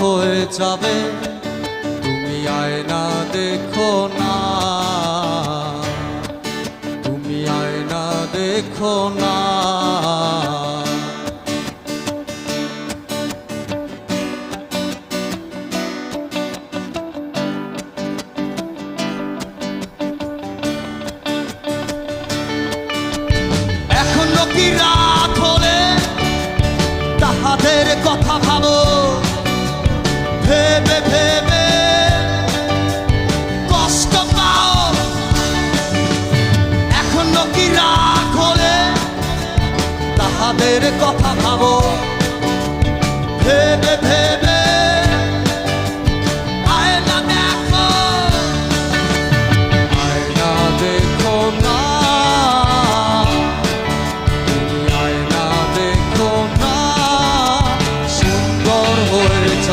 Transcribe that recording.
হয়ে যাবে। তুমি আয়না দেখো না। তুমি আয়না দেখো না। এখনও কি রাত হলে তাহাদের কথা ভাবো? রাগ হলে তাহাদের কথা ভাবো। ভেবে